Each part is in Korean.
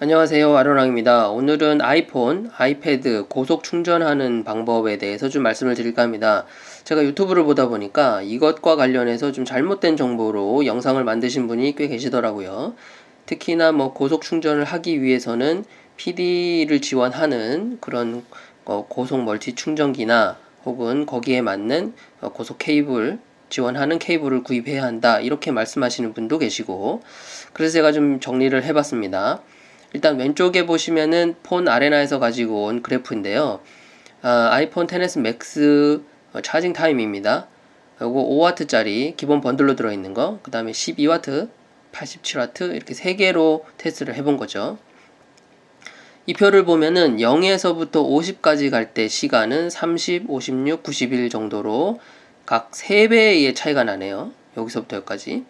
안녕하세요. 아로랑입니다. 오늘은 아이폰, 아이패드 고속 충전하는 방법에 대해서 좀 말씀을 드릴까 합니다. 제가 유튜브를 보다 보니까 이것과 관련해서 좀 잘못된 정보로 영상을 만드신 분이 꽤 계시더라고요. 특히나 뭐 고속 충전을 하기 위해서는 PD를 지원하는 그런 어, 고속 멀티 충전기나 혹은 거기에 맞는 어, 고속 케이블 지원하는 케이블을 구입해야 한다. 이렇게 말씀하시는 분도 계시고 그래서 제가 좀 정리를 해봤습니다. 일단 왼쪽에 보시면은 폰 아레나에서 가지고 온 그래프인데요. 아, 아이폰 10s 맥스 어, 차징 타임입니다. 요거 5W짜리 기본 번들로 들어있는 거, 그 다음에 12W, 87W 이렇게 세 개로 테스트를 해본 거죠. 이 표를 보면은 0에서부터 50까지 갈 때 시간은 30, 56, 91 정도로 각 3배의 차이가 나네요. 여기서부터 여기까지.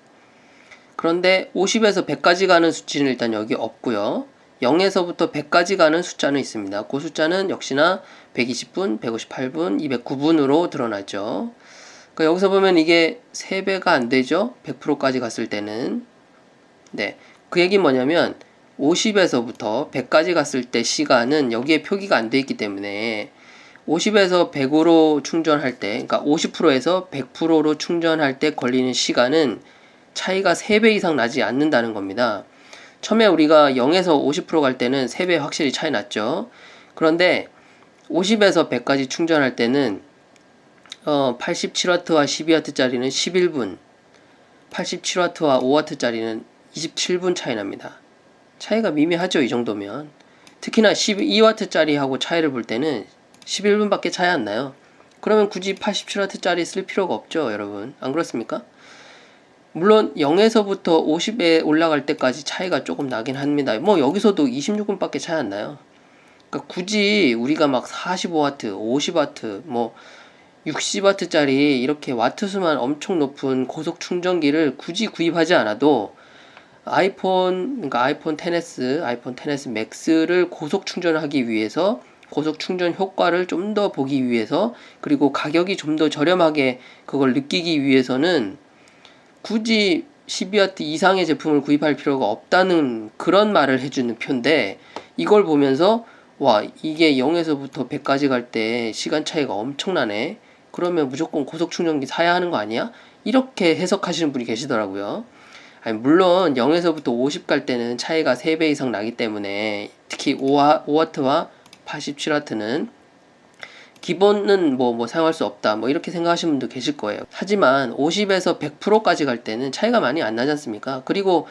그런데 50에서 100까지 가는 수치는 일단 여기 없고요. 0에서부터 100까지 가는 숫자는 있습니다. 그 숫자는 역시나 120분, 158분, 209분으로 드러나죠. 그러니까 여기서 보면 이게 3배가 안 되죠. 100%까지 갔을 때는. 네. 그 얘기 뭐냐면 50에서부터 100까지 갔을 때 시간은 여기에 표기가 안 돼 있기 때문에 50에서 100으로 충전할 때, 그러니까 50%에서 100%로 충전할 때 걸리는 시간은 차이가 3배 이상 나지 않는다는 겁니다. 처음에 우리가 0에서 50%갈 때는 3배 확실히 차이 났죠. 그런데 50에서 100까지 충전할 때는 어, 87W와 12W짜리는 11분, 87W와 5W짜리는 27분 차이 납니다. 차이가 미미하죠, 이 정도면. 특히나 12W짜리하고 차이를 볼 때는 11분밖에 차이 안 나요. 그러면 굳이 87W짜리 쓸 필요가 없죠, 여러분. 안 그렇습니까? 물론 0에서부터 50에 올라갈 때까지 차이가 조금 나긴 합니다. 뭐 여기서도 26분밖에 차이 안 나요. 그러니까 굳이 우리가 막 45W, 50W, 뭐 60W짜리 이렇게 와트 수만 엄청 높은 고속 충전기를 굳이 구입하지 않아도 아이폰 그러니까 아이폰 10s, 아이폰 10s 맥스를 고속 충전하기 위해서 고속 충전 효과를 좀 더 보기 위해서 그리고 가격이 좀 더 저렴하게 그걸 느끼기 위해서는 굳이 12W 이상의 제품을 구입할 필요가 없다는 그런 말을 해주는 표인데 이걸 보면서 와 이게 0에서부터 100까지 갈 때 시간 차이가 엄청나네 그러면 무조건 고속 충전기 사야 하는 거 아니야? 이렇게 해석하시는 분이 계시더라고요 아니 물론 0에서부터 50 갈 때는 차이가 3배 이상 나기 때문에 특히 5W와 87W는 기본은 뭐, 뭐 사용할 수 없다. 뭐 이렇게 생각하시는 분도 계실 거예요. 하지만 50에서 100%까지 갈 때는 차이가 많이 안 나지 않습니까? 그리고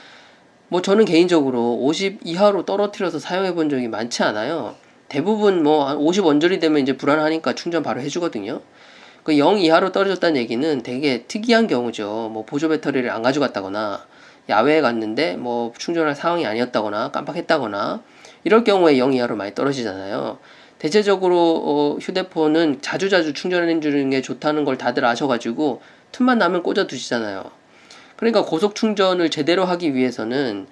뭐 저는 개인적으로 50 이하로 떨어뜨려서 사용해 본 적이 많지 않아요. 대부분 뭐 50 원절이 되면 이제 불안하니까 충전 바로 해주거든요. 그 0 이하로 떨어졌다는 얘기는 되게 특이한 경우죠. 뭐 보조 배터리를 안 가져갔다거나 야외에 갔는데 뭐 충전할 상황이 아니었다거나 깜빡했다거나 이럴 경우에 0 이하로 많이 떨어지잖아요. 대체적으로 어, 휴대폰은 자주자주 충전해 주는 게 좋다는 걸 다들 아셔가지고 틈만 나면 꽂아 두시잖아요. 그러니까 고속 충전을 제대로 하기 위해서는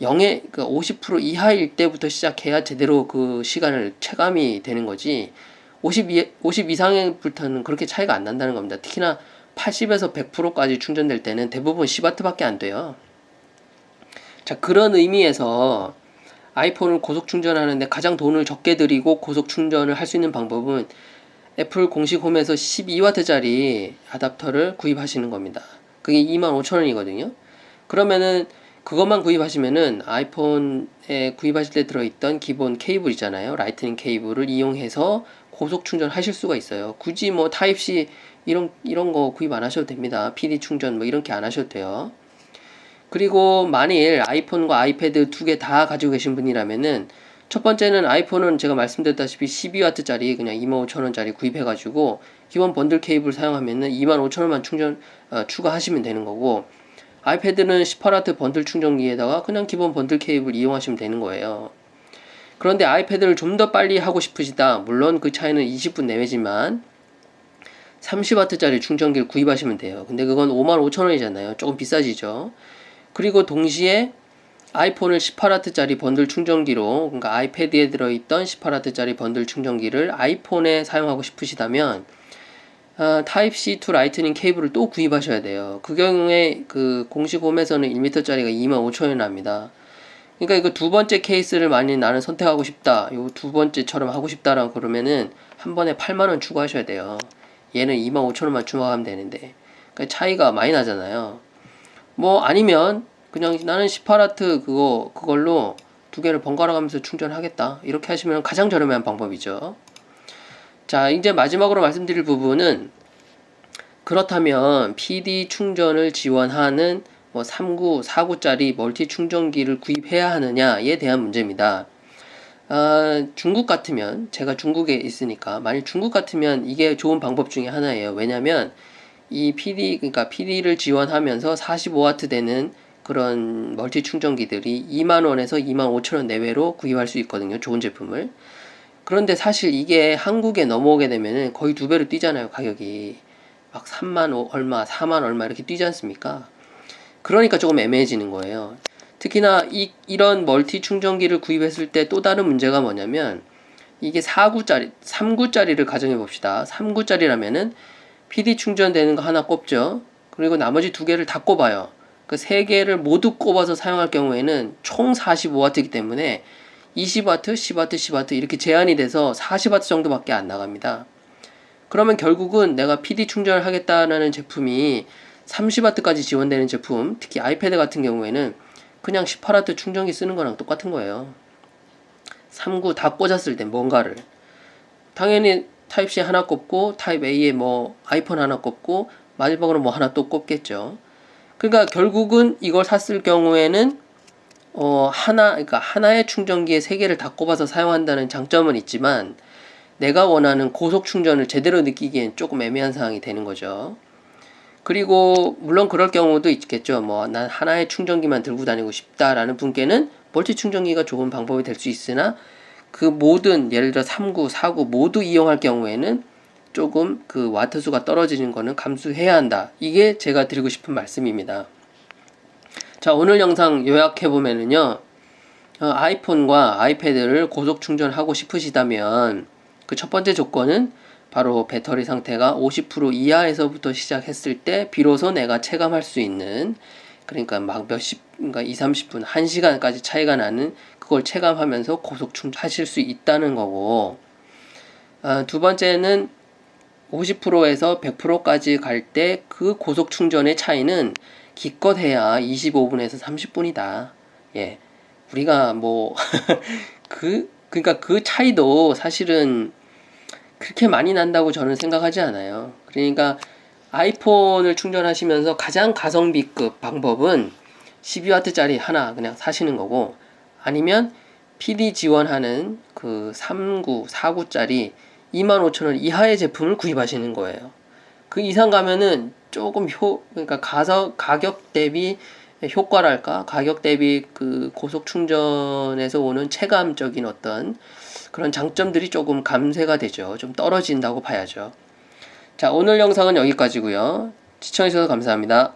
0에 그50% 이하일 때부터 시작해야 제대로 그 시간을 체감이 되는 거지 50, 50 이상부터는 그렇게 차이가 안 난다는 겁니다. 특히나 80에서 100%까지 충전될 때는 대부분 10W밖에 안 돼요. 자, 그런 의미에서 아이폰을 고속 충전하는데 가장 돈을 적게 들이고 고속 충전을 할 수 있는 방법은 애플 공식 홈에서 12W짜리 아답터를 구입하시는 겁니다. 그게 25,000원이거든요. 그러면은 그것만 구입하시면은 아이폰에 구입하실 때 들어있던 기본 케이블 있잖아요. 라이트닝 케이블을 이용해서 고속 충전하실 수가 있어요. 굳이 뭐 타입C 이런 이런 거 구입 안 하셔도 됩니다. PD 충전 뭐 이렇게 안 하셔도 돼요. 그리고 만일 아이폰과 아이패드 두 개 다 가지고 계신 분이라면은 첫 번째는 아이폰은 제가 말씀드렸다시피 12W짜리 그냥 25,000원짜리 구입해가지고 기본 번들 케이블 사용하면은 25,000원만 충전 어, 추가하시면 되는 거고 아이패드는 18W 번들 충전기에다가 그냥 기본 번들 케이블 이용하시면 되는 거예요. 그런데 아이패드를 좀 더 빨리 하고 싶으시다. 물론 그 차이는 20분 내외지만 30W짜리 충전기를 구입하시면 돼요. 근데 그건 55,000원이잖아요. 조금 비싸지죠. 그리고 동시에 아이폰을 18W짜리 번들 충전기로 그러니까 아이패드에 들어있던 18W짜리 번들 충전기를 아이폰에 사용하고 싶으시다면 어, 타입C 투 라이트닝 케이블을 또 구입하셔야 돼요. 그 경우에 그 공식 홈에서는 1m짜리가 25,000원 납니다. 그러니까 이거 두 번째 케이스를 많이 나는 선택하고 싶다. 요 두 번째처럼 하고 싶다라고 그러면은 한 번에 8만 원 추가하셔야 돼요. 얘는 2만 5천 원만 추가하면 되는데. 그러니까 차이가 많이 나잖아요. 뭐 아니면 그냥 나는 18와트 그거 그걸로 두 개를 번갈아 가면서 충전하겠다. 이렇게 하시면 가장 저렴한 방법이죠. 자, 이제 마지막으로 말씀드릴 부분은 그렇다면 PD 충전을 지원하는 뭐 3구, 4구짜리 멀티 충전기를 구입해야 하느냐에 대한 문제입니다. 아, 중국 같으면 제가 중국에 있으니까 만약 중국 같으면 이게 좋은 방법 중에 하나예요. 왜냐면 이 PD 그러니까 PD를 지원하면서 45와트 되는 그런 멀티 충전기들이 2만 원에서 2만 5천 원 내외로 구입할 수 있거든요. 좋은 제품을. 그런데 사실 이게 한국에 넘어오게 되면은 거의 두 배로 뛰잖아요. 가격이 막 3만 얼마, 4만 얼마 이렇게 뛰지 않습니까? 그러니까 조금 애매해지는 거예요. 특히나 이, 이런 멀티 충전기를 구입했을 때 또 다른 문제가 뭐냐면 이게 4구짜리, 3구짜리를 가정해 봅시다. 3구짜리라면은 PD 충전되는 거 하나 꼽죠. 그리고 나머지 두 개를 다 꼽아요. 그 세 개를 모두 꼽아서 사용할 경우에는 총 45W이기 때문에 20W, 10W, 10W 이렇게 제한이 돼서 40W 정도밖에 안 나갑니다. 그러면 결국은 내가 PD 충전을 하겠다는 제품이 30W까지 지원되는 제품, 특히 아이패드 같은 경우에는 그냥 18W 충전기 쓰는 거랑 똑같은 거예요. 3구 다 꽂았을 때 뭔가를. 당연히 타입C 하나 꼽고 타입 A에 뭐 아이폰 하나 꼽고 마지막으로 뭐 하나 또 꼽겠죠. 그러니까 결국은 이걸 샀을 경우에는 어 하나 그러니까 하나의 충전기에 세 개를 다 꼽아서 사용한다는 장점은 있지만 내가 원하는 고속 충전을 제대로 느끼기엔 조금 애매한 상황이 되는 거죠. 그리고 물론 그럴 경우도 있겠죠. 뭐 난 하나의 충전기만 들고 다니고 싶다라는 분께는 멀티 충전기가 좋은 방법이 될 수 있으나 그 모든 예를 들어 3구, 4구 모두 이용할 경우에는 조금 그 와트 수가 떨어지는 거는 감수해야 한다. 이게 제가 드리고 싶은 말씀입니다. 자, 오늘 영상 요약해 보면은요. 어, 아이폰과 아이패드를 고속 충전하고 싶으시다면 그 첫 번째 조건은 바로 배터리 상태가 50% 이하에서부터 시작했을 때 비로소 내가 체감할 수 있는 그러니까 막 몇십 그러니까 2, 30분, 1시간까지 차이가 나는 그걸 체감하면서 고속 충전하실 수 있다는 거고 아, 두 번째는 50%에서 100%까지 갈 때 그 고속 충전의 차이는 기껏 해야 25분에서 30분이다. 예. 우리가 뭐 그 그러니까 그 차이도 사실은 그렇게 많이 난다고 저는 생각하지 않아요. 그러니까 아이폰을 충전하시면서 가장 가성비급 방법은 12W짜리 하나 그냥 사시는 거고 아니면 PD 지원하는 그 3구, 4구짜리 25,000원 이하의 제품을 구입하시는 거예요. 그 이상 가면은 조금 효, 그러니까 가서, 가격 대비 효과랄까? 가격 대비 그 고속 충전에서 오는 체감적인 어떤 그런 장점들이 조금 감쇄가 되죠. 좀 떨어진다고 봐야죠. 자, 오늘 영상은 여기까지고요. 시청해주셔서 감사합니다.